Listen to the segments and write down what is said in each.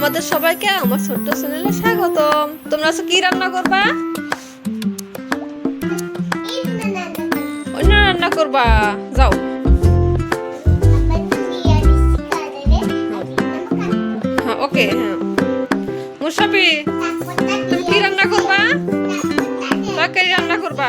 তোমাদের সবাইকে আমার ছোট্ট চ্যানেলে স্বাগতম। তোমরা কি রান্না করবা? অন্য রান্না করবা? যাও। হ্যাঁ ওকে হ্যাঁ। মুসাফি তুমি কি রান্না করবা? তরকারি রান্না করবা।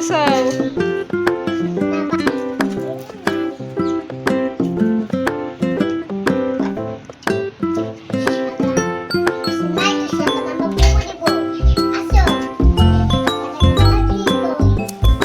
করতেছ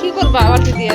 কি করবা আবার দিয়ে